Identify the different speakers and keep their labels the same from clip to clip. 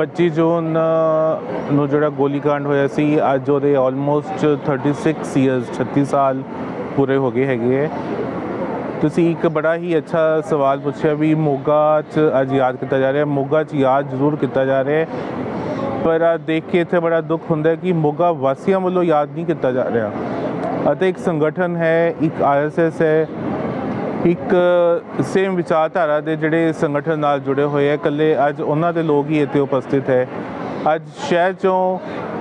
Speaker 1: 25 ਜੂਨ ਨੂੰ ਜਿਹੜਾ ਗੋਲੀकांड ਹੋਇਆ ਸੀ, ਅੱਜ ਉਹਦੇ ਆਲਮੋਸਟ 36 ਇਅਰਸ 36 ਸਾਲ ਪੂਰੇ ਹੋ ਗਏ ਹੈਗੇ ਹੈ। ਤੁਸੀਂ ਇੱਕ ਬੜਾ ਹੀ ਅੱਛਾ ਸਵਾਲ ਪੁੱਛਿਆ ਵੀ ਮੋਗਾ 'ਚ ਅੱਜ ਯਾਦ ਕੀਤਾ ਜਾ ਰਿਹਾ, ਮੋਗਾ 'ਚ ਯਾਦ ਜ਼ਰੂਰ ਕੀਤਾ ਜਾ ਰਿਹਾ ਪਰ ਆ ਦੇਖ ਕੇ ਇੱਥੇ ਬੜਾ ਦੁੱਖ ਹੁੰਦਾ ਕਿ ਮੋਗਾ ਵਾਸੀਆਂ ਵੱਲੋਂ ਯਾਦ ਨਹੀਂ ਕੀਤਾ ਜਾ ਰਿਹਾ। ਅਤੇ ਇੱਕ ਸੰਗਠਨ ਹੈ, ਇੱਕ ਆਰਐਸਐਸ ਹੈ ਇੱਕ ਸੇਮ ਵਿਚਾਰਧਾਰਾ ਦੇ ਜਿਹੜੇ ਸੰਗਠਨ ਨਾਲ ਜੁੜੇ ਹੋਏ ਹੈ ਇਕੱਲੇ ਅੱਜ ਉਹਨਾਂ ਦੇ ਲੋਕ ਹੀ ਇੱਥੇ ਉਪਸਥਿਤ ਹੈ। ਅੱਜ ਸ਼ਹਿਰ ਚੋਂ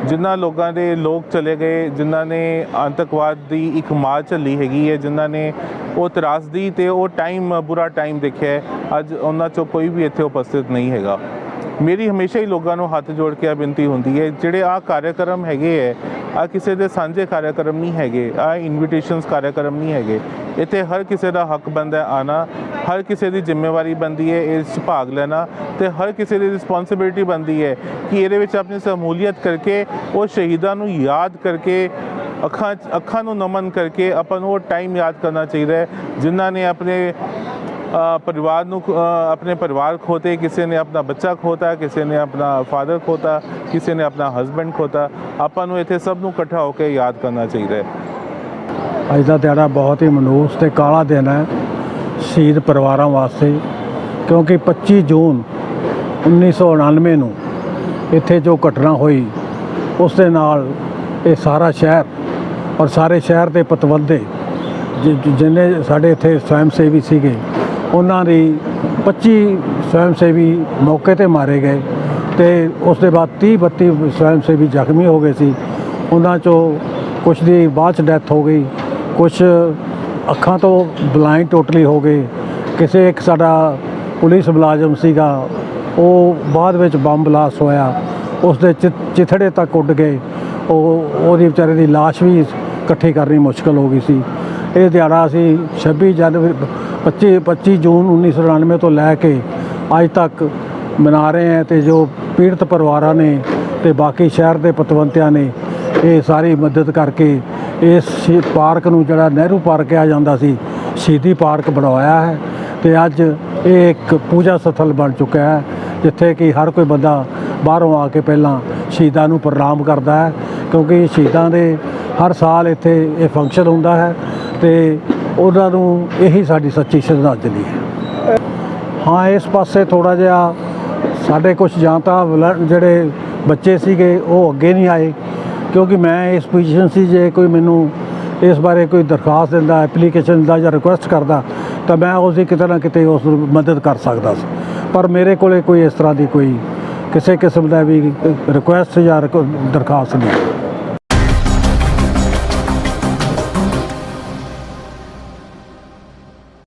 Speaker 1: ਜਿਨ੍ਹਾਂ ਲੋਕਾਂ ਦੇ ਲੋਕ ਚਲੇ ਗਏ ਜਿਨ੍ਹਾਂ ਨੇ ਆਤੰਕਵਾਦ ਦੀ ਇੱਕ ਮਾਰ ਝੱਲੀ ਹੈਗੀ ਹੈ ਜਿਨ੍ਹਾਂ ਨੇ ਉਹ ਤਰਾਸਦੀ ਤੇ ਉਹ ਟਾਈਮ, ਬੁਰਾ ਟਾਈਮ ਦੇਖਿਆ ਅੱਜ ਉਹਨਾਂ ਚੋਂ ਕੋਈ ਵੀ ਇੱਥੇ ਉਪਸਥਿਤ ਨਹੀਂ ਹੈਗਾ। ਮੇਰੀ ਹਮੇਸ਼ਾ ਹੀ ਲੋਕਾਂ ਨੂੰ ਹੱਥ ਜੋੜ ਕੇ ਆ ਬੇਨਤੀ ਹੁੰਦੀ ਹੈ, ਜਿਹੜੇ ਆ ਕਾਰਜਕ੍ਰਮ ਹੈਗੇ ਹੈ ਆ ਕਿਸੇ ਦੇ ਸਾਂਝੇ ਕਾਰਜਕ੍ਰਮ ਨਹੀਂ ਹੈਗੇ, ਆ ਇਨਵੀਟੇਸ਼ਨਸ ਕਾਰਜਕ੍ਰਮ ਨਹੀਂ ਹੈਗੇ। ਇੱਥੇ ਹਰ ਕਿਸੇ ਦਾ ਹੱਕ ਬਣਦਾ ਹੈ ਆਣਾ ਹਰ ਕਿਸੇ ਦੀ ਜ਼ਿੰਮੇਵਾਰੀ ਬਣਦੀ ਹੈ ਇਸ 'ਚ ਭਾਗ ਲੈਣਾ ਤੇ ਹਰ ਕਿਸੇ ਦੀ ਰਿਸਪੌਂਸਿਬਿਲਟੀ ਬਣਦੀ ਹੈ ਕਿ ਇਹਦੇ ਵਿੱਚ ਆਪਣੀ ਸ਼ਮੂਲੀਅਤ ਕਰਕੇ, ਉਹ ਸ਼ਹੀਦਾਂ ਨੂੰ ਯਾਦ ਕਰਕੇ, ਅੱਖਾਂ ਅੱਖਾਂ ਨੂੰ ਨਮਨ ਕਰਕੇ ਆਪਾਂ ਨੂੰ ਉਹ ਟਾਈਮ ਯਾਦ ਕਰਨਾ ਚਾਹੀਦਾ ਹੈ, ਜਿਨ੍ਹਾਂ ਨੇ ਆਪਣੇ ਪਰਿਵਾਰ ਨੂੰ ਆਪਣੇ ਪਰਿਵਾਰ ਖੋਤੇ, ਕਿਸੇ ਨੇ ਆਪਣਾ ਬੱਚਾ ਖੋਤਾ, ਕਿਸੇ ਨੇ ਆਪਣਾ ਫਾਦਰ ਖੋਤਾ, ਕਿਸੇ ਨੇ ਆਪਣਾ ਹਸਬੰਡ ਖੋਤਾ, ਆਪਾਂ ਨੂੰ ਇੱਥੇ ਸਭ ਨੂੰ ਇਕੱਠਾ ਹੋ ਕੇ ਯਾਦ ਕਰਨਾ ਚਾਹੀਦਾ ਹੈ।
Speaker 2: ਅੱਜ ਦਾ ਦਿਹਾੜਾ ਬਹੁਤ ਹੀ ਮਨੋਸ ਤੇ ਕਾਲਾ ਦਿਨ ਹੈ ਸ਼ਹੀਦ ਪਰਿਵਾਰਾਂ ਵਾਸਤੇ, ਕਿਉਂਕਿ 25 ਜੂਨ 1999 ਨੂੰ ਇੱਥੇ ਜੋ ਘਟਨਾ ਹੋਈ, ਉਸ ਦੇ ਨਾਲ ਇਹ ਸਾਰਾ ਸ਼ਹਿਰ ਔਰ ਸਾਰੇ ਸ਼ਹਿਰ ਦੇ ਪਤਵੰਤੇ ਜਿ- ਜਿੰਨੇ ਸਾਡੇ ਇੱਥੇ ਸਵੈਮ ਸੇਵੀ ਸੀਗੇ ਉਹਨਾਂ ਦੀ 25 ਸਵੈਮ ਸੇਵੀ ਮੌਕੇ ਤੇ ਮਾਰੇ ਗਏ ਤੇ ਉਸ ਦੇ ਬਾਅਦ 30 32 ਸਵੈਮ ਸੇਵੀ ਜ਼ਖਮੀ ਹੋ ਗਏ ਸੀ। ਉਹਨਾਂ ਚੋਂ ਕੁਝ ਦੀ ਬਾਅਦ ਚ ਡੈਥ ਹੋ ਗਈ ਕੁਝ ਅੱਖਾਂ ਤੋਂ ਬਲਾਈਂਡ ਟੋਟਲੀ ਹੋ ਗਏ। ਕਿਸੇ ਇੱਕ ਸਾਡਾ ਪੁਲਿਸ ਮੁਲਾਜ਼ਮ ਸੀਗਾ, ਉਹ ਬਾਅਦ ਵਿੱਚ ਬੰਬ ਬਲਾਸਟ ਹੋਇਆ, ਉਸ ਦੇ ਚਿ- ਚਿਥੜੇ ਤੱਕ ਉੱਡ ਗਏ। ਉਹ, ਉਹਦੀ ਵਿਚਾਰੇ ਦੀ ਲਾਸ਼ ਵੀ ਇਕੱਠੀ ਕਰਨੀ ਮੁਸ਼ਕਲ ਹੋ ਗਈ ਸੀ। ਇਹ ਦਿਹਾੜਾ ਅਸੀਂ 26 ਜਨਵਰੀ 25 25 ਜੂਨ 1999 ਤੋਂ ਲੈ ਕੇ ਅੱਜ ਤੱਕ ਮਨਾ ਰਹੇ ਹਾਂ ਤੇ ਜੋ ਪੀੜਤ ਪਰਿਵਾਰਾਂ ਨੇ ਤੇ ਬਾਕੀ ਸ਼ਹਿਰ ਦੇ ਪਤਵੰਤਿਆਂ ਨੇ ਇਹ ਸਾਰੀ ਮਦਦ ਕਰਕੇ ਇਸ ਸ਼ੀ- ਪਾਰਕ ਨੂੰ ਜਿਹੜਾ ਨਹਿਰੂ ਪਾਰਕ ਕਿਹਾ ਜਾਂਦਾ ਸੀ, ਸ਼ਹੀਦੀ ਪਾਰਕ ਬਣਵਾਇਆ ਹੈ ਤੇ ਅੱਜ ਇਹ ਇੱਕ ਪੂਜਾ ਸਥਲ ਬਣ ਚੁੱਕਾ ਹੈ, ਜਿੱਥੇ ਕਿ ਹਰ ਕੋਈ ਬੰਦਾ ਬਾਹਰੋਂ ਆ ਕੇ ਪਹਿਲਾਂ ਸ਼ਹੀਦਾਂ ਨੂੰ ਪ੍ਰਣਾਮ ਕਰਦਾ ਹੈ, ਕਿਉਂਕਿ ਸ਼ਹੀਦਾਂ ਦੇ ਹਰ ਸਾਲ ਇੱਥੇ ਇਹ ਫੰਕਸ਼ਨ ਹੁੰਦਾ ਹੈ ਤੇ ਉਹਨਾਂ ਨੂੰ ਇਹੀ ਸਾਡੀ ਸੱਚੀ ਸ਼ਰਧਾਂਜਲੀ ਹੈ। ਹਾਂ, ਇਸ ਪਾਸੇ ਥੋੜਾ ਜਿਹਾ ਸਾਡੇ ਕੁਝ ਜਾਂ ਤਾਂ ਵਲੰ- ਜਿਹੜੇ ਬੱਚੇ ਸੀਗੇ, ਉਹ ਅੱਗੇ ਨਹੀਂ ਆਏ, ਕਿਉਂਕਿ ਮੈਂ ਇਸ ਪੋਜੀਸ਼ਨ ਸੀ, ਜੇ ਕੋਈ ਮੈਨੂੰ ਇਸ ਬਾਰੇ ਕੋਈ ਦਰਖਾਸਤ ਦਿੰਦਾ ਐਪਲੀਕੇਸ਼ਨ ਦਿੰਦਾ ਜਾਂ ਰਿਕੁਐਸਟ ਕਰਦਾ, ਤਾਂ ਮੈਂ ਉਸ ਦੀ ਕਿਤੇ ਨਾ ਕਿਤੇ ਉਸ ਨੂੰ ਮਦਦ ਕਰ ਸਕਦਾ ਸੀ। ਪਰ ਮੇਰੇ ਕੋਲੇ ਕੋਈ ਇਸ ਤਰ੍ਹਾਂ ਦੀ ਕੋਈ ਕਿਸੇ ਕਿਸਮ ਦਾ ਵੀ ਰਿਕੁਐਸਟ ਜਾਂ ਰਿਕ- ਦਰਖਾਸਤ ਨਹੀਂ।